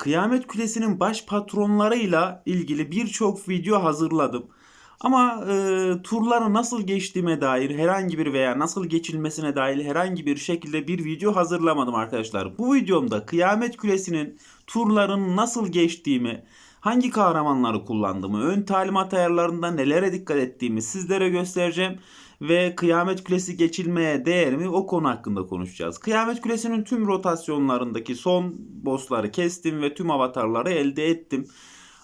Kıyamet Kulesi'nin baş patronlarıyla ilgili birçok video hazırladım. Ama e, turları nasıl geçtiğime dair herhangi bir veya nasıl geçilmesine dair herhangi bir şekilde bir video hazırlamadım arkadaşlar. Bu videomda Kıyamet Kulesi'nin turların nasıl geçtiğimi, hangi kahramanları kullandığımı, ön talimat ayarlarında nelere dikkat ettiğimi sizlere göstereceğim. Ve Kıyamet Kulesi geçilmeye değer mi o konu hakkında konuşacağız. Kıyamet Kulesi'nin tüm rotasyonlarındaki son bossları kestim ve tüm avatarları elde ettim.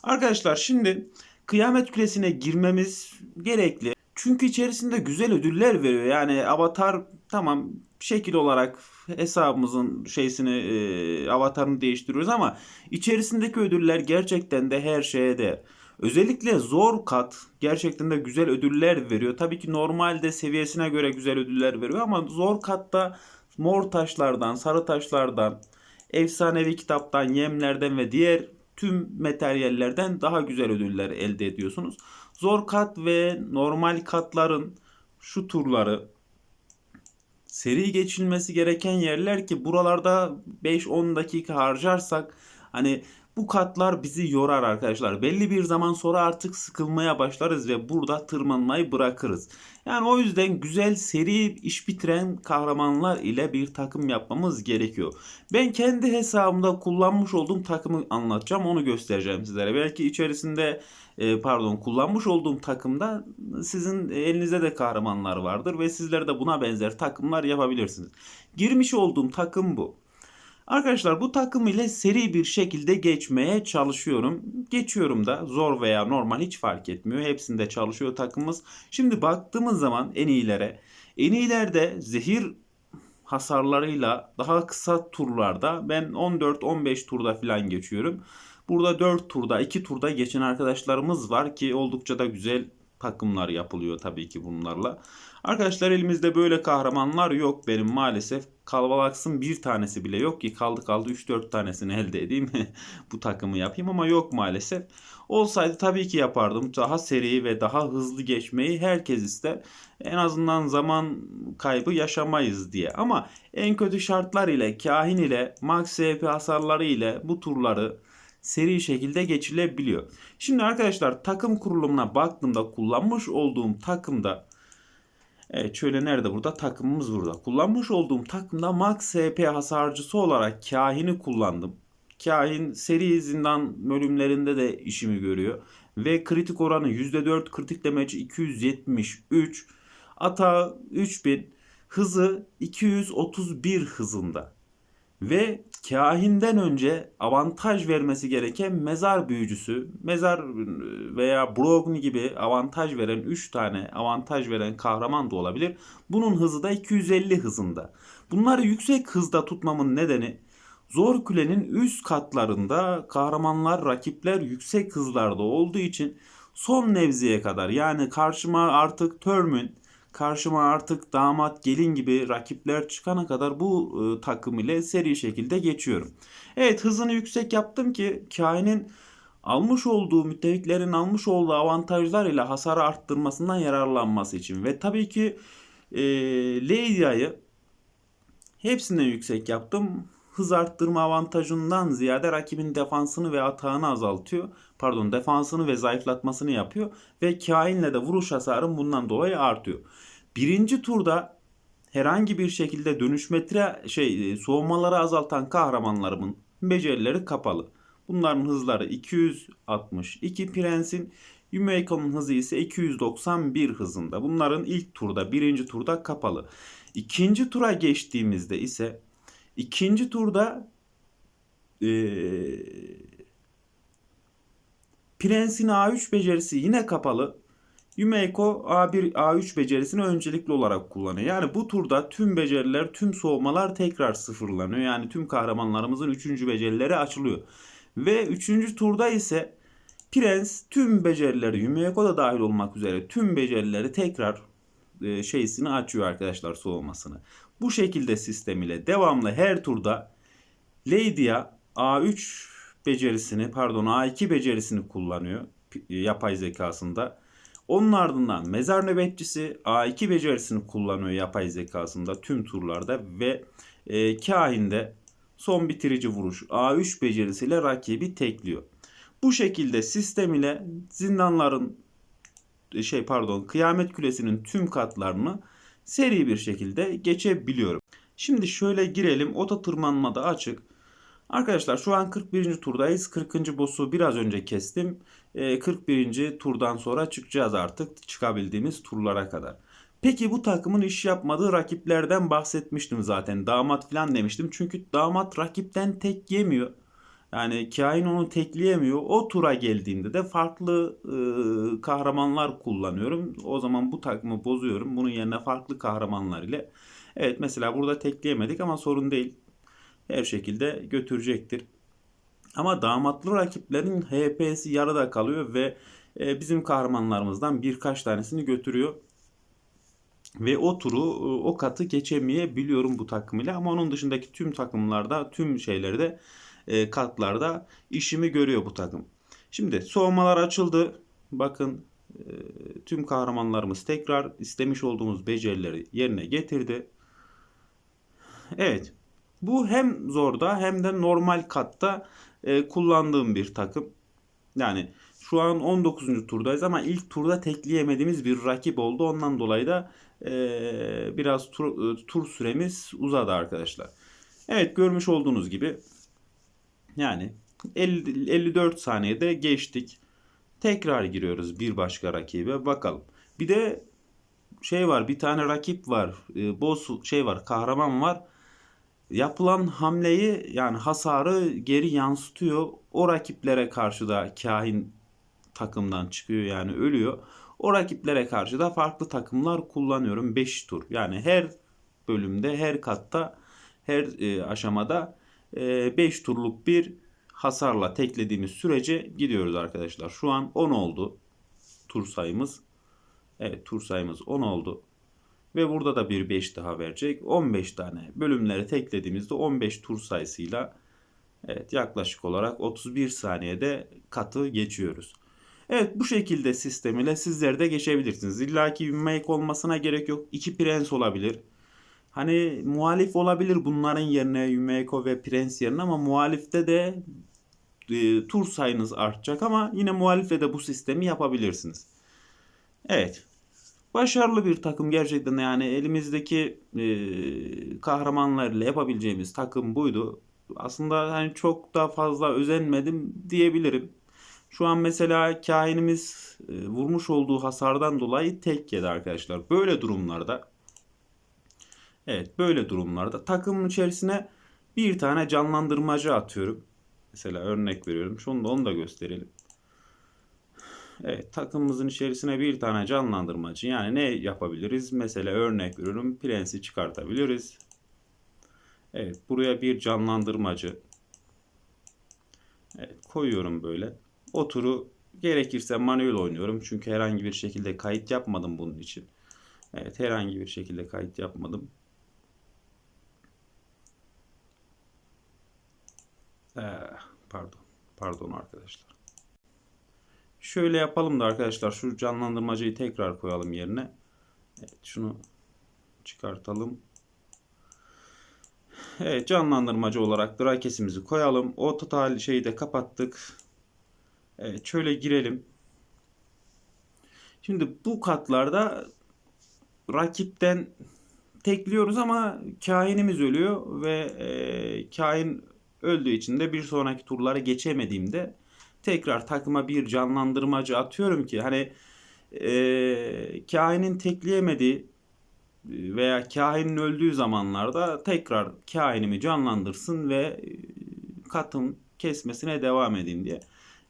Arkadaşlar şimdi Kıyamet Kulesi'ne girmemiz gerekli. Çünkü içerisinde güzel ödüller veriyor. Yani avatar tamam şekil olarak hesabımızın şeysini e, avatarını değiştiriyoruz ama içerisindeki ödüller gerçekten de her şeye değer. Özellikle zor kat gerçekten de güzel ödüller veriyor. Tabii ki normalde seviyesine göre güzel ödüller veriyor ama zor katta mor taşlardan, sarı taşlardan, efsanevi kitaptan, yemlerden ve diğer tüm materyallerden daha güzel ödüller elde ediyorsunuz. Zor kat ve normal katların şu turları seri geçilmesi gereken yerler ki buralarda 5-10 dakika harcarsak hani bu katlar bizi yorar arkadaşlar. Belli bir zaman sonra artık sıkılmaya başlarız ve burada tırmanmayı bırakırız. Yani o yüzden güzel seri iş bitiren kahramanlar ile bir takım yapmamız gerekiyor. Ben kendi hesabımda kullanmış olduğum takımı anlatacağım. Onu göstereceğim sizlere. Belki içerisinde e, pardon kullanmış olduğum takımda sizin elinizde de kahramanlar vardır ve sizler de buna benzer takımlar yapabilirsiniz. Girmiş olduğum takım bu. Arkadaşlar bu takım ile seri bir şekilde geçmeye çalışıyorum. Geçiyorum da zor veya normal hiç fark etmiyor. Hepsinde çalışıyor takımımız. Şimdi baktığımız zaman en iyilere. En iyilerde zehir hasarlarıyla daha kısa turlarda ben 14-15 turda falan geçiyorum. Burada 4 turda 2 turda geçen arkadaşlarımız var ki oldukça da güzel takımlar yapılıyor tabii ki bunlarla. Arkadaşlar elimizde böyle kahramanlar yok benim maalesef. Kalvalaksın bir tanesi bile yok ki kaldı kaldı 3-4 tanesini elde edeyim bu takımı yapayım ama yok maalesef. Olsaydı tabii ki yapardım. Daha seri ve daha hızlı geçmeyi herkes ister. En azından zaman kaybı yaşamayız diye. Ama en kötü şartlar ile kahin ile max SP hasarları ile bu turları seri şekilde geçilebiliyor. Şimdi arkadaşlar takım kurulumuna baktığımda kullanmış olduğum takımda Evet şöyle nerede burada? Takımımız burada. Kullanmış olduğum takımda max SP hasarcısı olarak kahini kullandım. Kahin seri zindan bölümlerinde de işimi görüyor. Ve kritik oranı %4, kritik damage 273, ata 3000, hızı 231 hızında ve kahinden önce avantaj vermesi gereken mezar büyücüsü, mezar veya Brogni gibi avantaj veren 3 tane avantaj veren kahraman da olabilir. Bunun hızı da 250 hızında. Bunları yüksek hızda tutmamın nedeni Zor Kule'nin üst katlarında kahramanlar, rakipler yüksek hızlarda olduğu için son nevziye kadar yani karşıma artık Törmün, karşıma artık damat gelin gibi rakipler çıkana kadar bu e, takım ile seri şekilde geçiyorum. Evet hızını yüksek yaptım ki kainin almış olduğu müttefiklerin almış olduğu avantajlar ile hasarı arttırmasından yararlanması için ve tabii ki e, Leidia'yı hepsinden yüksek yaptım. Hız arttırma avantajından ziyade rakibin defansını ve atağını azaltıyor. Pardon defansını ve zayıflatmasını yapıyor. Ve kainle de vuruş hasarım bundan dolayı artıyor. Birinci turda herhangi bir şekilde dönüşmetre şey e, soğumaları azaltan kahramanlarımın becerileri kapalı. Bunların hızları 262 Prens'in Yumeiko'nun hızı ise 291 hızında. Bunların ilk turda, birinci turda kapalı. İkinci tura geçtiğimizde ise ikinci turda ee, Prens'in A3 becerisi yine kapalı. Yumeiko A1 A3 becerisini öncelikli olarak kullanıyor. Yani bu turda tüm beceriler, tüm soğumalar tekrar sıfırlanıyor. Yani tüm kahramanlarımızın 3. becerileri açılıyor. Ve 3. turda ise Prens tüm becerileri Yumeiko da dahil olmak üzere tüm becerileri tekrar e, şeysini açıyor arkadaşlar soğumasını. Bu şekilde sistem ile devamlı her turda Lady'ya A3 becerisini pardon A2 becerisini kullanıyor yapay zekasında. Onun ardından mezar nöbetçisi A2 becerisini kullanıyor yapay zekasında tüm turlarda ve e, kahinde son bitirici vuruş A3 becerisiyle rakibi tekliyor. Bu şekilde sistem ile zindanların şey pardon kıyamet kulesinin tüm katlarını seri bir şekilde geçebiliyorum. Şimdi şöyle girelim. Ota tırmanmada açık. Arkadaşlar şu an 41. turdayız. 40. boss'u biraz önce kestim. Ee, 41. turdan sonra çıkacağız artık çıkabildiğimiz turlara kadar. Peki bu takımın iş yapmadığı rakiplerden bahsetmiştim zaten. Damat falan demiştim. Çünkü damat rakipten tek yemiyor. Yani kain onu tekleyemiyor. O tura geldiğinde de farklı e, kahramanlar kullanıyorum. O zaman bu takımı bozuyorum. Bunun yerine farklı kahramanlar ile. Evet mesela burada tekleyemedik ama sorun değil. Her şekilde götürecektir. Ama damatlı rakiplerin HP'si yarıda kalıyor ve e, bizim kahramanlarımızdan birkaç tanesini götürüyor. Ve o turu, o katı geçemeyebiliyorum bu takım ile. Ama onun dışındaki tüm takımlarda, tüm şeylerde, e, katlarda işimi görüyor bu takım. Şimdi soğumalar açıldı. Bakın e, tüm kahramanlarımız tekrar istemiş olduğumuz becerileri yerine getirdi. Evet. Bu hem zorda hem de normal katta e, kullandığım bir takım. Yani şu an 19. turdayız ama ilk turda tekleyemediğimiz bir rakip oldu. Ondan dolayı da e, biraz tur, e, tur süremiz uzadı arkadaşlar. Evet görmüş olduğunuz gibi yani 50, 54 saniyede geçtik. Tekrar giriyoruz bir başka rakibe bakalım. Bir de şey var bir tane rakip var. E, boss şey var kahraman var yapılan hamleyi yani hasarı geri yansıtıyor. O rakiplere karşı da kahin takımdan çıkıyor yani ölüyor. O rakiplere karşı da farklı takımlar kullanıyorum 5 tur. Yani her bölümde, her katta, her e, aşamada 5 e, turluk bir hasarla teklediğimiz sürece gidiyoruz arkadaşlar. Şu an 10 oldu tur sayımız. Evet tur sayımız 10 oldu. Ve burada da bir 5 daha verecek. 15 tane bölümleri teklediğimizde 15 tur sayısıyla evet yaklaşık olarak 31 saniyede katı geçiyoruz. Evet bu şekilde sistem ile sizler de geçebilirsiniz. İlla ki make olmasına gerek yok. İki prens olabilir. Hani muhalif olabilir bunların yerine Yumeko ve Prens yerine ama muhalifte de e, tur sayınız artacak ama yine muhalifle de bu sistemi yapabilirsiniz. Evet. Başarılı bir takım gerçekten yani elimizdeki e, kahramanlarla yapabileceğimiz takım buydu. Aslında hani çok da fazla özenmedim diyebilirim. Şu an mesela kainimiz e, vurmuş olduğu hasardan dolayı tek yedi arkadaşlar. Böyle durumlarda Evet böyle durumlarda takımın içerisine bir tane canlandırmacı atıyorum. Mesela örnek veriyorum. Şunu da onu da gösterelim. Evet takımımızın içerisine bir tane canlandırmacı yani ne yapabiliriz? Mesela örnek veriyorum prensi çıkartabiliriz. Evet buraya bir canlandırmacı evet, koyuyorum böyle. O turu gerekirse manuel oynuyorum. Çünkü herhangi bir şekilde kayıt yapmadım bunun için. Evet herhangi bir şekilde kayıt yapmadım. Ee, pardon. Pardon arkadaşlar. Şöyle yapalım da arkadaşlar şu canlandırmacıyı tekrar koyalım yerine. Evet şunu çıkartalım. Evet canlandırmacı olarak drakesimizi koyalım. O total şeyi de kapattık. Evet şöyle girelim. Şimdi bu katlarda rakipten tekliyoruz ama kainimiz ölüyor ve e, kain öldüğü için de bir sonraki turlara geçemediğimde tekrar takıma bir canlandırmacı atıyorum ki hani e, kainin tekleyemediği veya kahinin öldüğü zamanlarda tekrar kainimi canlandırsın ve e, katın kesmesine devam edeyim diye.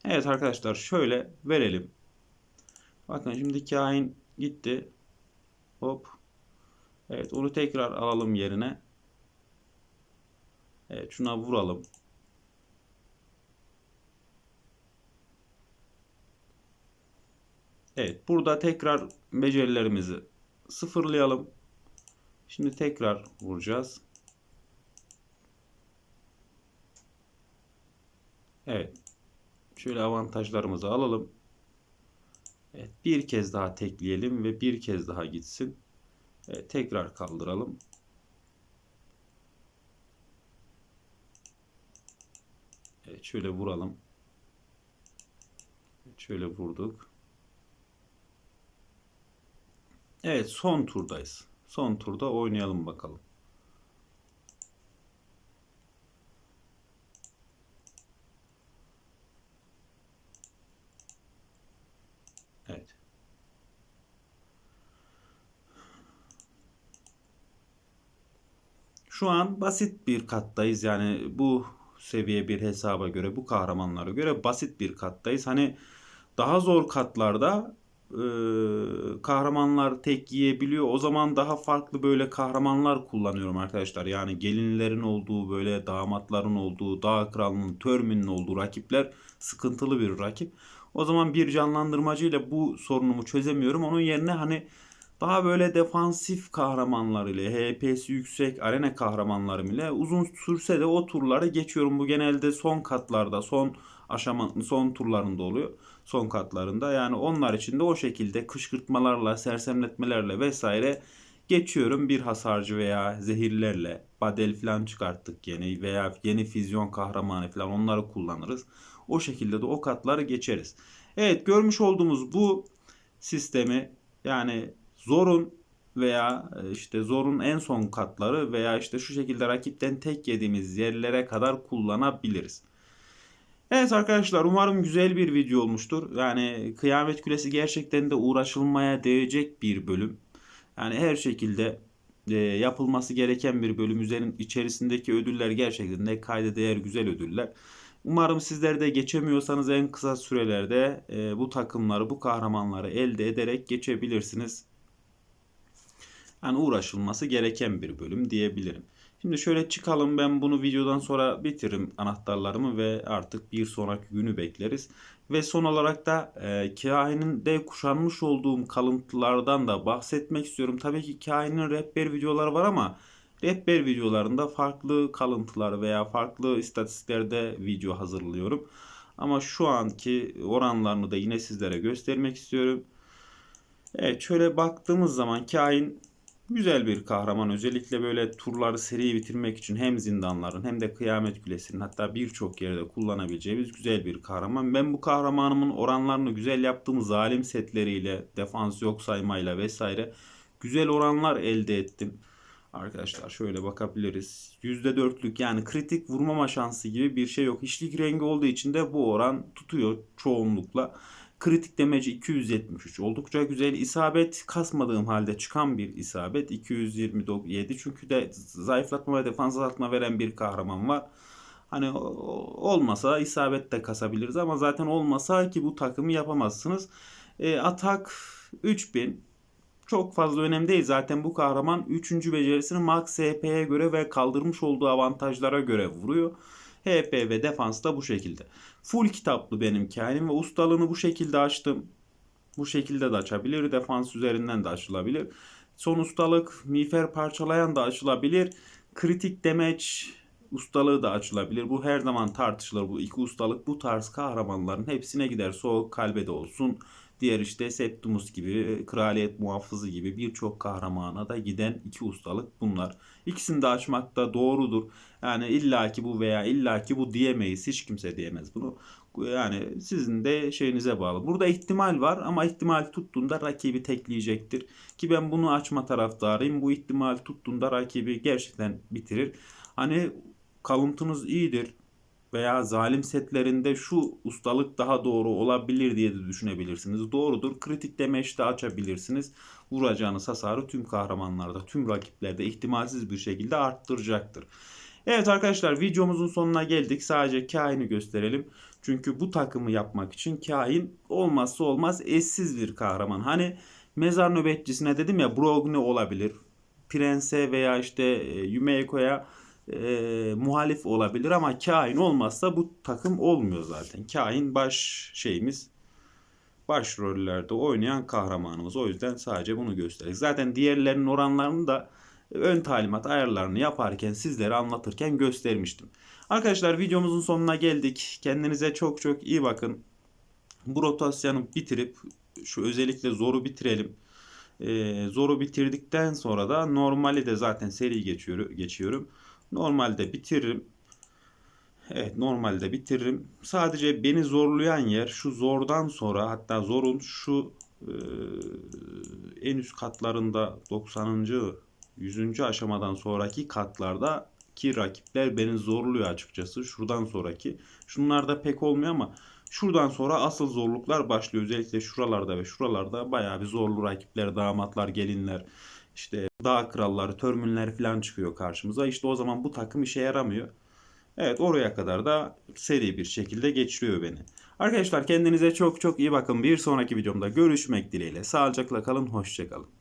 Evet arkadaşlar şöyle verelim. Bakın şimdi kain gitti. Hop. Evet onu tekrar alalım yerine. Evet şuna vuralım. Evet burada tekrar becerilerimizi sıfırlayalım. Şimdi tekrar vuracağız. Evet. Şöyle avantajlarımızı alalım. Evet, bir kez daha tekleyelim ve bir kez daha gitsin. Evet, tekrar kaldıralım. şöyle vuralım. Şöyle vurduk. Evet son turdayız. Son turda oynayalım bakalım. Evet. Şu an basit bir kattayız. Yani bu seviye bir hesaba göre, bu kahramanlara göre basit bir kattayız. Hani daha zor katlarda e, kahramanlar tek yiyebiliyor. O zaman daha farklı böyle kahramanlar kullanıyorum arkadaşlar. Yani gelinlerin olduğu, böyle damatların olduğu, dağ kralının, törminin olduğu rakipler sıkıntılı bir rakip. O zaman bir canlandırmacı ile bu sorunumu çözemiyorum. Onun yerine hani daha böyle defansif kahramanlar ile, HP'si yüksek arena kahramanlarım ile uzun sürse de o turları geçiyorum. Bu genelde son katlarda, son aşama, son turlarında oluyor. Son katlarında. Yani onlar için de o şekilde kışkırtmalarla, sersemletmelerle vesaire geçiyorum. Bir hasarcı veya zehirlerle, badel falan çıkarttık yeni veya yeni füzyon kahramanı falan onları kullanırız. O şekilde de o katları geçeriz. Evet görmüş olduğumuz bu sistemi yani zorun veya e, işte zorun en son katları veya işte şu şekilde rakipten tek yediğimiz yerlere kadar kullanabiliriz. Evet arkadaşlar umarım güzel bir video olmuştur. Yani Kıyamet Kulesi gerçekten de uğraşılmaya değecek bir bölüm. Yani her şekilde e, yapılması gereken bir bölüm. Üzerin içerisindeki ödüller gerçekten de kayda değer güzel ödüller. Umarım sizler de geçemiyorsanız en kısa sürelerde e, bu takımları, bu kahramanları elde ederek geçebilirsiniz. Yani uğraşılması gereken bir bölüm diyebilirim. Şimdi şöyle çıkalım ben bunu videodan sonra bitiririm anahtarlarımı ve artık bir sonraki günü bekleriz. Ve son olarak da e, Kahin'in de kuşanmış olduğum kalıntılardan da bahsetmek istiyorum. Tabii ki Kahin'in rehber videoları var ama rehber videolarında farklı kalıntılar veya farklı istatistiklerde video hazırlıyorum. Ama şu anki oranlarını da yine sizlere göstermek istiyorum. Evet şöyle baktığımız zaman kain güzel bir kahraman. Özellikle böyle turları seri bitirmek için hem zindanların hem de kıyamet kulesinin hatta birçok yerde kullanabileceğimiz güzel bir kahraman. Ben bu kahramanımın oranlarını güzel yaptığım zalim setleriyle, defans yok saymayla vesaire güzel oranlar elde ettim. Arkadaşlar şöyle bakabiliriz. %4'lük yani kritik vurmama şansı gibi bir şey yok. Hiçlik rengi olduğu için de bu oran tutuyor çoğunlukla. Kritik demeci 273. Oldukça güzel. isabet kasmadığım halde çıkan bir isabet 227. Çünkü de zayıflatma ve defans azaltma veren bir kahraman var. Hani olmasa isabet de kasabiliriz ama zaten olmasa ki bu takımı yapamazsınız. E, atak 3000 çok fazla önemli değil. Zaten bu kahraman 3. becerisini max SP'ye göre ve kaldırmış olduğu avantajlara göre vuruyor. HP ve defans da bu şekilde. Full kitaplı benim kainem ve ustalığını bu şekilde açtım. Bu şekilde de açabilir. Defans üzerinden de açılabilir. Son ustalık miğfer parçalayan da açılabilir. Kritik demeç ustalığı da açılabilir. Bu her zaman tartışılır. Bu iki ustalık bu tarz kahramanların hepsine gider. Soğuk kalbe de olsun. Diğer işte Septimus gibi, Kraliyet Muhafızı gibi birçok kahramana da giden iki ustalık bunlar. İkisini de açmak da doğrudur. Yani illaki bu veya illaki bu diyemeyiz. Hiç kimse diyemez bunu. Yani sizin de şeyinize bağlı. Burada ihtimal var ama ihtimal tuttuğunda rakibi tekleyecektir. Ki ben bunu açma taraftarıyım. Bu ihtimal tuttuğunda rakibi gerçekten bitirir. Hani kalıntınız iyidir veya zalim setlerinde şu ustalık daha doğru olabilir diye de düşünebilirsiniz. Doğrudur. Kritik demeç de açabilirsiniz. Vuracağınız hasarı tüm kahramanlarda, tüm rakiplerde ihtimalsiz bir şekilde arttıracaktır. Evet arkadaşlar videomuzun sonuna geldik. Sadece kaini gösterelim. Çünkü bu takımı yapmak için kain olmazsa olmaz eşsiz bir kahraman. Hani mezar nöbetçisine dedim ya Brogne olabilir. Prense veya işte e, Yumeiko'ya e, muhalif olabilir ama kain olmazsa bu takım olmuyor zaten. Kain baş şeyimiz baş rollerde oynayan kahramanımız. O yüzden sadece bunu gösterdik. Zaten diğerlerinin oranlarını da ön talimat ayarlarını yaparken sizlere anlatırken göstermiştim. Arkadaşlar videomuzun sonuna geldik. Kendinize çok çok iyi bakın. Bu rotasyonu bitirip şu özellikle zoru bitirelim. Ee, zoru bitirdikten sonra da normali de zaten seri geçiyorum. geçiyorum. Normalde bitiririm. Evet normalde bitiririm. Sadece beni zorlayan yer şu zordan sonra hatta zorun şu e, en üst katlarında 90. 100. aşamadan sonraki katlarda ki rakipler beni zorluyor açıkçası. Şuradan sonraki. Şunlarda pek olmuyor ama şuradan sonra asıl zorluklar başlıyor. Özellikle şuralarda ve şuralarda bayağı bir zorlu rakipler, damatlar, gelinler, işte dağ kralları, törmünler falan çıkıyor karşımıza. İşte o zaman bu takım işe yaramıyor. Evet oraya kadar da seri bir şekilde geçiriyor beni. Arkadaşlar kendinize çok çok iyi bakın. Bir sonraki videomda görüşmek dileğiyle. Sağlıcakla kalın, hoşçakalın.